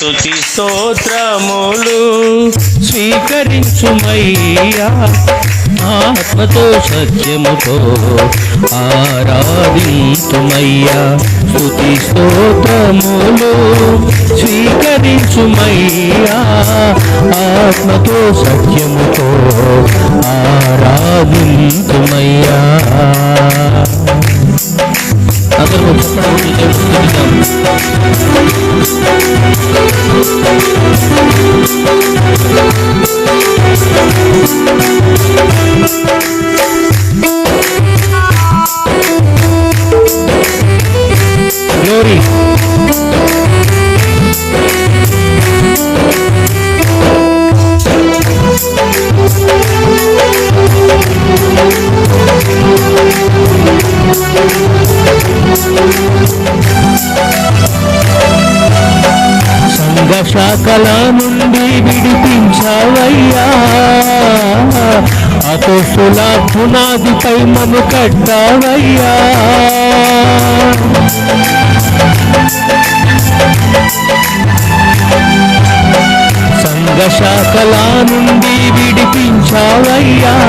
స్తుతి స్తోత్రములు స్వీకరించుమయ్యా. ఆత్మతో సత్యముతో ఆరాధించుమయ్యా. స్తుతి స్తోత్రములు స్వీకరించుమయ్యా. ఆత్మతో సత్యముతో ఆరాధింతుమయ్యా అందరూ చెప్పడం దేవుడు గ్లోరీ శాఖల నుండి విడిపించావయ్యా. అతోసుల పునాదిపై మను కట్టావయ్యా. సంఘ శాఖల నుండి విడిపించావయ్యా.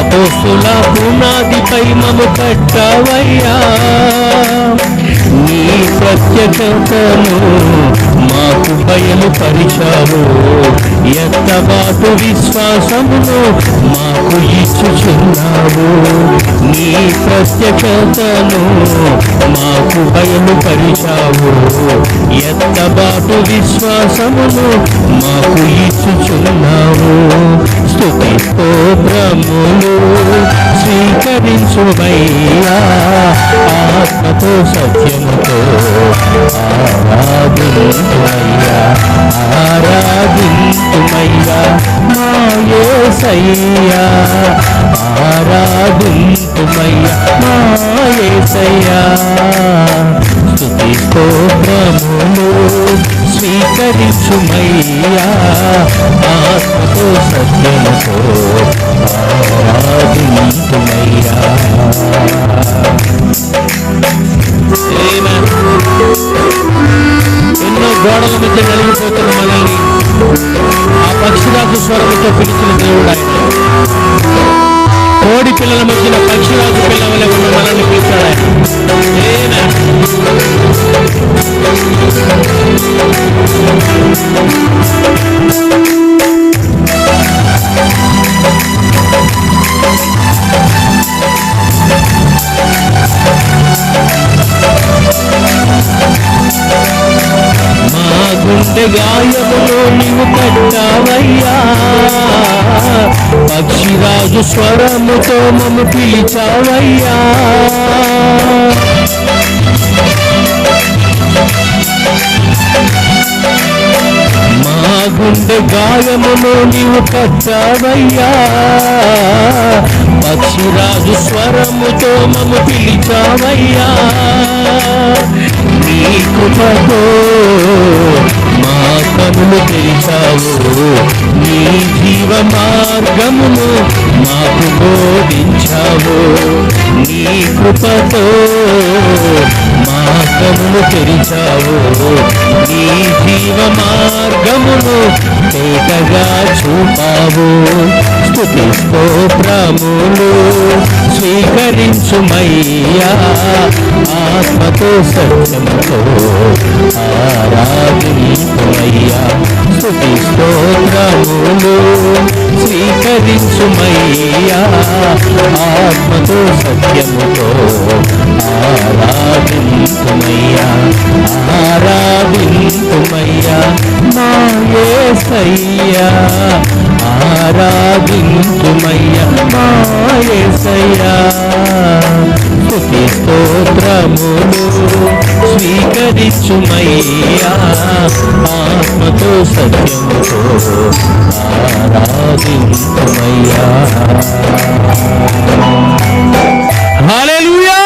అపోస్తుల పునాదిపై మము కట్టవయ్యా. నీ ప్రత్యక్షతను మాకు బయలు పరిచావు ఎత్తబాటు విశ్వాసమును మాకు ఇచ్చుచున్నావు. నీ ప్రత్యక్షతను మాకు బయలు పరిచావు ఎత్తబాటు విశ్వాసమును మాకు ఇచ్చుచున్నావు. స్థుతి స్తోత్రములు స్వీకరించుమయ్యా. ఆత్మతో సత్యముతో ఆరాధించుమయ్యా ఆరాధించుమయ్యా మాయేసయ్యా ఆరాధించుమయ్యా మాయేసయ్యా స్తుతి స్తోత్రములు స్వీకరించుమయ్యా ఆత్మతో సత్యముతో ఆరాధించుమయ్యా గోడల మధ్య నలిగిపోతున్న మనల్ని. ఆ పక్షిరాజు స్వరంతో పిలిచిన దేవుడు ఆయన. కోడి పిల్లల మధ్యన పక్షిరాజు పిల్లవలే ఉన్న గాయములో నీవు పెట్టావయ్యా పక్షిరాజు స్వరముతో మము పిలిచావయ్యా. మా గుండె గాయములో నీవు కట్టావయ్యా. పక్షిరాజు స్వరముతో మము పిలిచావయ్యా. నీ కృపతో మా కనులు తెరిచావు. నీ జీవ మార్గమును మాకు బోధించావు. నీ కృపతో మా కనులు తెరిచావు. నీ జీవ మార్గమును తేటగా చూపావు. స్థుతి స్తోత్రములు స్వీకరించుమయ్యా. ఆత్మతో సత్యముతో ఆరాధించుమయ్యా స్థుతి స్తోత్రములు స్వీకరించుమయ్యా. ఆత్మతో సత్యముతో ఆరాధించుమయ్యా ఆరాధించుమయ్యా మా యేసయ్యా ఆరాధించుమయ్యా మా యేసయ్యా స్తుతి స్తోత్రములు స్వీకరించుమయ్యా. ఆత్మతో సత్యముతో ఆరాధించుమయ్యా. హల్లెలూయా